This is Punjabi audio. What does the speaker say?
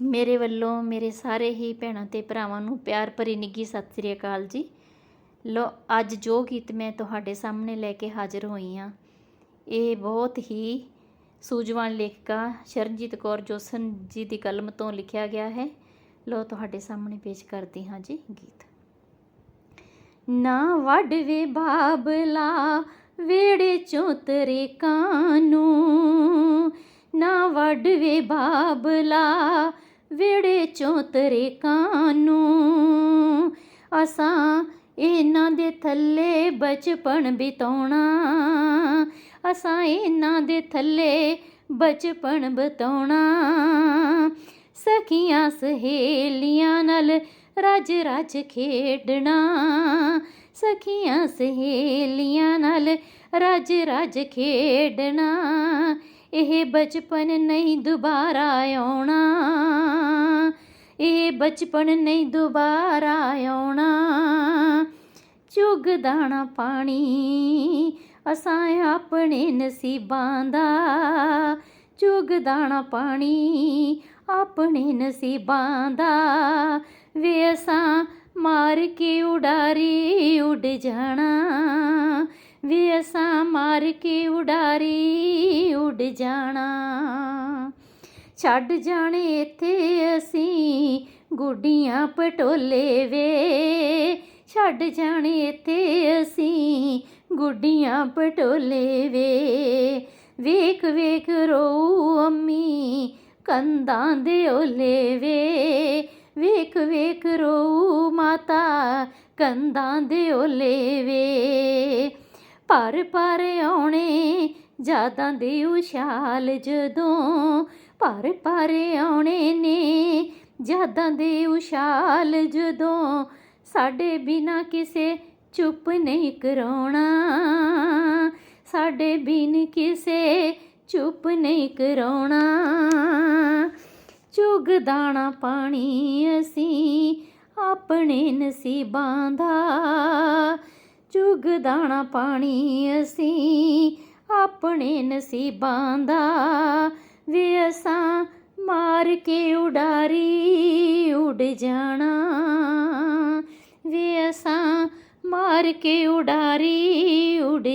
ਮੇਰੇ ਵੱਲੋਂ ਮੇਰੇ ਸਾਰੇ ਹੀ ਭੈਣਾਂ ਤੇ ਭਰਾਵਾਂ ਨੂੰ ਪਿਆਰ ਭਰੀ ਨਿੱਘੀ ਸਤਿ ਸ੍ਰੀ ਅਕਾਲ ਜੀ। ਲੋ, ਅੱਜ ਜੋ ਗੀਤ ਮੈਂ ਤੁਹਾਡੇ ਸਾਹਮਣੇ ਲੈ ਕੇ ਹਾਜ਼ਰ ਹੋਈ ਹਾਂ, ਇਹ ਬਹੁਤ ਹੀ ਸੂਝਵਾਨ ਲੇਖਿਕਾ ਸ਼ਰਨਜੀਤ ਕੌਰ ਜੋਸਨ ਜੀ ਦੀ ਕਲਮ ਤੋਂ ਲਿਖਿਆ ਗਿਆ ਹੈ। ਲੋ, ਤੁਹਾਡੇ ਸਾਹਮਣੇ ਪੇਸ਼ ਕਰਦੀ ਹਾਂ ਜੀ ਗੀਤ। ਨਾ ਵਡਵੇ ਬਾਬਲਾ ਵੇੜੇ ਚੋਂ ਤਰੇ ਕਾਨੂੰ। ਨਾ ਵਡਵੇ ਬਾਬਲਾ ਵੇੜੇ ਚੋਂ ਤਰੇ ਕਾਨੂੰ। ਅਸਾਂ ਇਹਨਾਂ ਦੇ ਥੱਲੇ ਬਚਪਨ ਬਿਤਾਉਣਾ। ਅਸਾਂ ਇਹਨਾਂ ਦੇ ਥੱਲੇ ਬਚਪਨ ਬਿਤਾਉਣਾ। ਸਖੀਆਂ ਸਹੇਲੀਆਂ ਨਾਲ ਰਜ ਰਜ ਖੇਡਣਾ। ਸਖੀਆਂ ਸਹੇਲੀਆਂ ਨਾਲ ਰਜ ਰਜ ਖੇਡਣਾ। ਇਹ ਬਚਪਨ ਨਹੀਂ ਦੁਬਾਰਾ ਆਉਣਾ। ਇਹ ਬਚਪਨ ਨਹੀਂ ਦੁਬਾਰਾ ਆਉਣਾ। ਚੁਗ ਦਾਣਾ ਪਾਣੀ ਅਸਾਂ ਆਪਣੇ ਨਸੀਬਾਂ ਦਾ। ਚੁਗ ਦਾਣਾ ਪਾਣੀ ਆਪਣੇ ਨਸੀਬਾਂ ਦਾ। ਵੇ ਅਸਾਂ ਮਾਰ ਕੇ ਉਡਾਰੀ ਉੱਡ ਜਾਣਾ। ਵੇ ਅਸਾਂ ਮਾਰ ਕੇ ਉਡਾਰੀ, ਉੱਡ ਜਾਣਾ। ਛੱਡ ਜਾਣੇ ਇੱਥੇ ਅਸੀਂ, ਗੁੱਡੀਆਂ ਪਟੋਲੇ ਵੇ। ਛੱਡ ਜਾਣੇ ਇੱਥੇ ਅਸੀਂ, ਗੁੱਡੀਆਂ ਪਟੋਲੇ ਵੇ। ਵੇਖ ਵੇਖ ਰੋ ਅੰਮੀ ਕੰਦਾਂ ਦੇ ਓਲੇ ਵੇ। ਵੇਖ ਵੇਖ ਰੋ ਮਾਤਾ ਕੰਦਾਂ ਦੇ ਓਲੇ ਵੇ। ਪਰ ਪਰ ਆਉਣੇ ਜਾਦਾਂ ਦੇ ਉਛਾਲ ਜਦੋਂ ਪਰ ਪਰ ਆਉਣੇ ਨੇ ਜਾਦਾਂ ਦੇ ਉਛਾਲ ਜਦੋਂ ਸਾਡੇ ਬਿਨਾ ਕਿਸੇ ਚੁੱਪ ਨਹੀਂ ਕਰਾਉਣਾ, ਸਾਡੇ ਬਿਨ ਕਿਸੇ ਚੁੱਪ ਨਹੀਂ ਕਰਾਉਣਾ। ਚੁਗ ਦਾਣਾ ਪਾਣੀ ਅਸੀਂ ਆਪਣੇ ਨਸੀਬਾਂ ਦਾ ਚੁਗ ਦਾਣਾ ਪਾਣੀ ਅਸੀਂ ਆਪਣੇ ਨਸੀਬਾਂ ਦਾ ਵੇ ਅਸਾਂ ਮਾਰ ਕੇ ਉਡਾਰੀ, ਉੱਡ ਜਾਣਾ। ਵੇ ਅਸਾਂ ਮਾਰ ਕੇ ਉਡਾਰੀ, ਉੱਡ